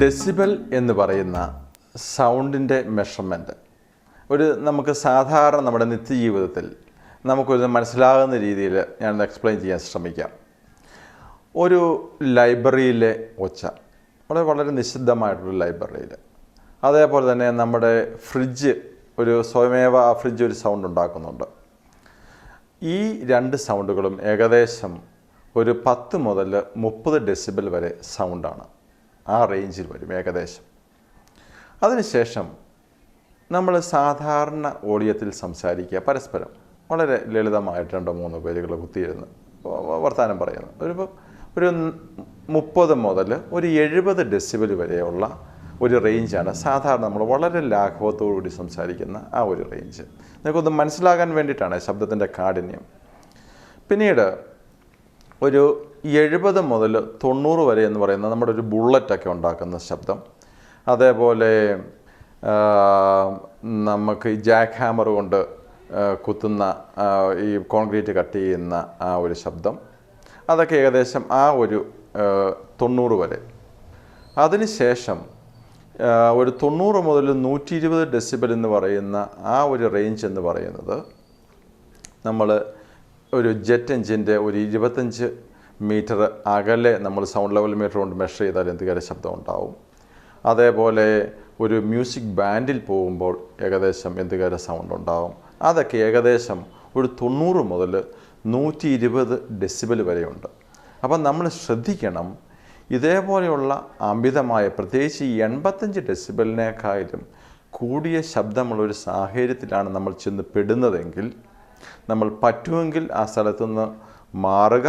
Decibel എന്ന് പറയുന്ന സൗണ്ടിന്റെ measurement ഒരു നമുക്ക് സാധാരണ നമ്മുടെ നിത്യജീവിതത്തിൽ നമുക്കൊരു മനസ്സിലാകുന്ന രീതിയിൽ ഞാനൊന്ന് എക്സ്പ്ലെയിൻ ചെയ്യാൻ ശ്രമിക്കാം. ഒരു ലൈബ്രറിയിലെ ഒച്ച. വളരെ വളരെ നിശബ്ദമായിട്ടുള്ള ലൈബ്രറിയിൽ. അതേപോലെ തന്നെ നമ്മുടെ ഫ്രിഡ്ജ് ഒരു സ്വയമേവ ആ ഫ്രിഡ്ജ് ഒരു സൗണ്ട് ഉണ്ടാക്കുന്നുണ്ട്. ഈ രണ്ട് സൗണ്ടുകളും ഏകദേശം ഒരു പത്ത് മുതൽ മുപ്പത് ഡെസിബൽ വരെ സൗണ്ടാണ്. ആ റേഞ്ചിൽ വരും ഏകദേശം. അതിനുശേഷം നമ്മൾ സാധാരണ ഓഡിയത്തിൽ സംസാരിക്കുക. പരസ്പരം വളരെ ലളിതമായിട്ട് രണ്ടോ മൂന്നോ പേരുകൾ കുത്തിയിരുന്ന് വർത്തമാനം പറയുന്നു. ഒരു ഒരു മുപ്പത് മുതൽ ഒരു എഴുപത് ഡെസിബൽ വരെയുള്ള ഒരു റേഞ്ചാണ് സാധാരണ നമ്മൾ വളരെ ലാഘവത്തോടുകൂടി സംസാരിക്കുന്ന ആ ഒരു റേഞ്ച്. നിങ്ങൾക്കൊന്ന് മനസ്സിലാകാൻ വേണ്ടിയിട്ടാണ് ശബ്ദത്തിന്റെ കാഠിന്യം. പിന്നീട് ഒരു എഴുപത് മുതൽ തൊണ്ണൂറ് വരെ എന്ന് പറയുന്ന നമ്മുടെ ഒരു ബുള്ളറ്റൊക്കെ ഉണ്ടാക്കുന്ന ശബ്ദം. അതേപോലെ നമുക്ക് ജാക്ക് ഹാമർ കൊണ്ട് കുത്തുന്ന ഈ കോൺക്രീറ്റ് കട്ട് ചെയ്യുന്ന ആ ഒരു ശബ്ദം. അതൊക്കെ ഏകദേശം ആ ഒരു തൊണ്ണൂറ് വരെ. അതിനുശേഷം ഒരു തൊണ്ണൂറ് മുതൽ നൂറ്റി ഇരുപത് ഡെസിബൽ എന്ന് പറയുന്ന ആ ഒരു റേഞ്ച് എന്ന് പറയുന്നത് നമ്മൾ ഒരു ജെറ്റ് എഞ്ചിന്റെ ഒരു ഇരുപത്തഞ്ച് മീറ്റർ അകലെ നമ്മൾ സൗണ്ട് ലെവൽ മീറ്റർ കൊണ്ട് മെഷർ ചെയ്താൽ എന്തുകാരെ ശബ്ദം ഉണ്ടാവും. അതേപോലെ ഒരു മ്യൂസിക് ബാൻഡിൽ പോകുമ്പോൾ ഏകദേശം എന്തുകാരെ സൗണ്ട് ഉണ്ടാവും. അതൊക്കെ ഏകദേശം ഒരു തൊണ്ണൂറ് മുതൽ നൂറ്റി ഇരുപത് ഡെസിബൽ വരെയുണ്ട്. അപ്പം നമ്മൾ ശ്രദ്ധിക്കണം ഇതേപോലെയുള്ള അമിതമായ പ്രത്യേകിച്ച് ഈ എൺപത്തഞ്ച് ഡെസിബലിനേക്കാളും കൂടിയ ശബ്ദമുള്ളൊരു സാഹചര്യത്തിലാണ് നമ്മൾ ചെന്ന് പെടുന്നതെങ്കിൽ നമ്മൾ പറ്റുമെങ്കിൽ ആ സ്ഥലത്തുനിന്ന് മാറുക.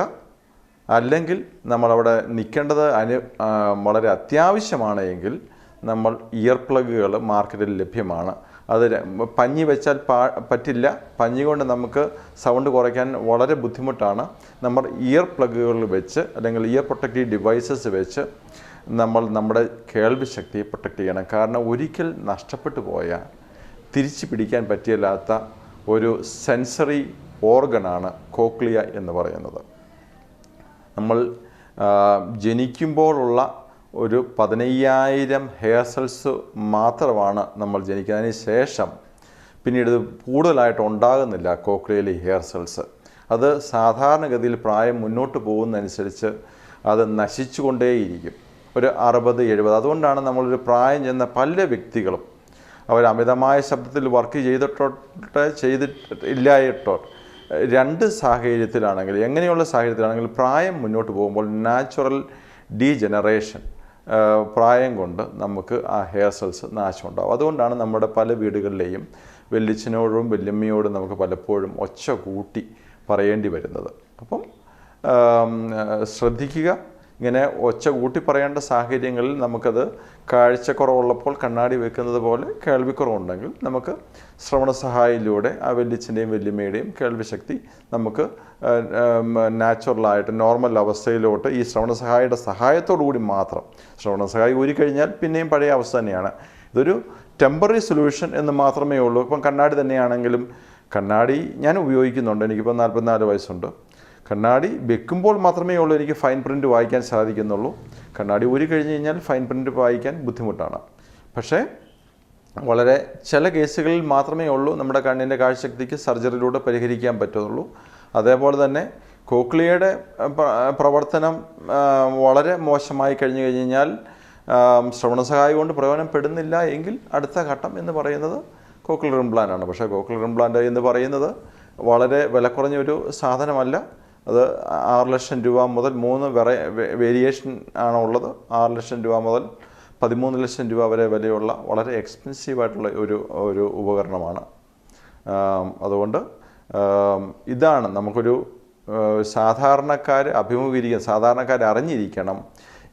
അല്ലെങ്കിൽ നമ്മളവിടെ നിൽക്കേണ്ടത് അനു വളരെ അത്യാവശ്യമാണ് എങ്കിൽ നമ്മൾ ഇയർ പ്ലഗുകൾ മാർക്കറ്റിൽ ലഭ്യമാണ്. അത് പഞ്ഞി വെച്ചാൽ പാ പറ്റില്ല. പഞ്ഞി കൊണ്ട് നമുക്ക് സൗണ്ട് കുറയ്ക്കാൻ വളരെ ബുദ്ധിമുട്ടാണ്. നമ്മൾ ഇയർ പ്ലഗുകൾ വെച്ച് അല്ലെങ്കിൽ ഇയർ പ്രൊട്ടക്റ്റീവ് ഡിവൈസസ് വെച്ച് നമ്മൾ നമ്മുടെ കേൾവി ശക്തിയെ പ്രൊട്ടക്റ്റ് ചെയ്യണം. കാരണം ഒരിക്കൽ നഷ്ടപ്പെട്ടു പോയാൽ തിരിച്ചു പിടിക്കാൻ പറ്റിയല്ലാത്ത ഒരു സെൻസറി ഓർഗനാണ് കോക്ലിയ എന്ന് പറയുന്നത്. നമ്മൾ ജനിക്കുമ്പോഴുള്ള ഒരു പതിനയ്യായിരം ഹെയർ സെൽസ് മാത്രമാണ് നമ്മൾ ജനിക്കുന്നതിന് ശേഷം പിന്നീട് കൂടുതലായിട്ട് ഉണ്ടാകുന്നില്ല കോക്ലിയയിലെ ഹെയർ സെൽസ് അത് സാധാരണഗതിയിൽ പ്രായം മുന്നോട്ട് പോകുന്നതനുസരിച്ച് അത് നശിച്ചുകൊണ്ടേയിരിക്കും. ഒരു അറുപത് എഴുപത് അതുകൊണ്ടാണ് നമ്മളൊരു പ്രായം ചെന്ന പല വ്യക്തികളും അവർ അമിതമായ ശബ്ദത്തിൽ വർക്ക് ചെയ്തിട്ടോട്ടെ ചെയ്തിട്ട് രണ്ട് സാഹചര്യത്തിലാണെങ്കിൽ എങ്ങനെയുള്ള സാഹചര്യത്തിലാണെങ്കിൽ പ്രായം മുന്നോട്ട് പോകുമ്പോൾ നാച്ചുറൽ ഡീജനറേഷൻ പ്രായം കൊണ്ട് നമുക്ക് ആ ഹെയർ സെൽസ് നാശമുണ്ടാകും അതുകൊണ്ടാണ് നമ്മുടെ പല വീടുകളിലെയും വെല്ലിച്ചനോടും വെല്ലുമ്മയോടും നമുക്ക് പലപ്പോഴും ഒച്ച കൂട്ടി പറയേണ്ടി വരുന്നത്. അപ്പം ശ്രദ്ധിക്കുക. ഇങ്ങനെ ഒച്ച കൂട്ടി പറയേണ്ട സാഹചര്യങ്ങളിൽ നമുക്കത് കാഴ്ചക്കുറവുള്ളപ്പോൾ കണ്ണാടി വെക്കുന്നത് പോലെ കേൾവിക്കുറവുണ്ടെങ്കിൽ നമുക്ക് ശ്രവണ സഹായിലൂടെ ആ വല്യച്ഛന്റെയും വല്യമ്മയുടെയും കേൾവിശക്തി നമുക്ക് നാച്ചുറലായിട്ട് നോർമൽ അവസ്ഥയിലോട്ട് ഈ ശ്രവണ സഹായിയുടെ സഹായത്തോടു കൂടി മാത്രം ശ്രവണ സഹായി ഊരിക്കഴിഞ്ഞാൽ പിന്നെയും പഴയ അവസ്ഥ തന്നെയാണ്. ഇതൊരു ടെമ്പററി സൊല്യൂഷൻ എന്ന് മാത്രമേ ഉള്ളൂ. ഇപ്പം കണ്ണാടി തന്നെയാണെങ്കിലും കണ്ണാടി ഞാൻ ഉപയോഗിക്കുന്നുണ്ട്. എനിക്കിപ്പോൾ നാൽപ്പത്തിനാല് വയസ്സുണ്ട്. കണ്ണാടി വെക്കുമ്പോൾ മാത്രമേ ഉള്ളൂ എനിക്ക് ഫൈൻ പ്രിന്റ് വായിക്കാൻ സാധിക്കുന്നുള്ളൂ. കണ്ണാടി ഊരി കഴിഞ്ഞ് കഴിഞ്ഞാൽ ഫൈൻ പ്രിന്റ് വായിക്കാൻ ബുദ്ധിമുട്ടാണ്. പക്ഷേ വളരെ ചില കേസുകളിൽ മാത്രമേ ഉള്ളൂ നമ്മുടെ കണ്ണിന്റെ കാഴ്ചശക്തിക്ക് സർജറിയിലൂടെ പരിഹരിക്കാൻ പറ്റുള്ളൂ അതേപോലെ തന്നെ കോക്ലിയയുടെ പ്രവർത്തനം വളരെ മോശമായി കഴിഞ്ഞു കഴിഞ്ഞാൽ ശ്രവണ സഹായം കൊണ്ട് പ്രയോജനപ്പെടുന്നില്ല എങ്കിൽ അടുത്ത ഘട്ടം എന്ന് പറയുന്നത് കോക്ലിയർ ഇംപ്ലാന്റാണ് പക്ഷേ കോക്ലിയർ ഇംപ്ലാന്റ് എന്ന് പറയുന്നത് വളരെ വില കുറഞ്ഞൊരു സാധനമല്ല. അത് ആറ് ലക്ഷം രൂപ മുതൽ മൂന്ന് വെറ വേരിയേഷൻ ആണ് ഉള്ളത്. ആറ് ലക്ഷം രൂപ മുതൽ പതിമൂന്ന് ലക്ഷം രൂപ വരെ വിലയുള്ള വളരെ എക്സ്പെൻസീവായിട്ടുള്ള ഒരു ഒരു ഉപകരണമാണ്. അതുകൊണ്ട് ഇതാണ് നമുക്കൊരു സാധാരണക്കാർ അഭിമുഖീകരിക്കുക സാധാരണക്കാർ അറിഞ്ഞിരിക്കണം.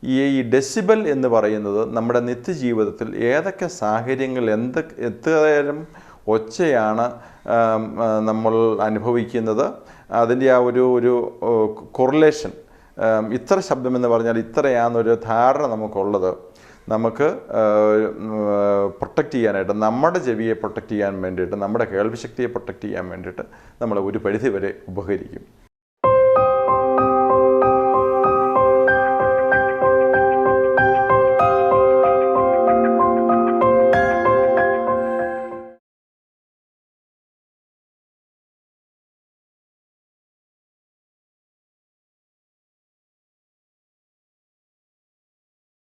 ഈ ഈ ഡെസിബൽ എന്ന് പറയുന്നത് നമ്മുടെ നിത്യജീവിതത്തിൽ ഏതൊക്കെ സാഹചര്യങ്ങൾ എന്ത് എത്രതരം ഒച്ചയാണ് നമ്മൾ അനുഭവിക്കുന്നത് അതിന്റെ ആ ഒരു ഒരു കൊറിലേഷൻ ഇത്ര ശബ്ദമെന്ന് പറഞ്ഞാൽ ഇത്രയാണെന്നൊരു ധാരണ നമുക്കുള്ളത്. നമുക്ക് പ്രൊട്ടക്റ്റ് ചെയ്യാനായിട്ട് നമ്മുടെ ചെവിയെ പ്രൊട്ടക്റ്റ് ചെയ്യാൻ വേണ്ടിയിട്ട് നമ്മുടെ കേൾവിശക്തിയെ പ്രൊട്ടക്റ്റ് ചെയ്യാൻ വേണ്ടിയിട്ട് നമ്മൾ ഒരു പരിധി വരെ ഉപകരിക്കും.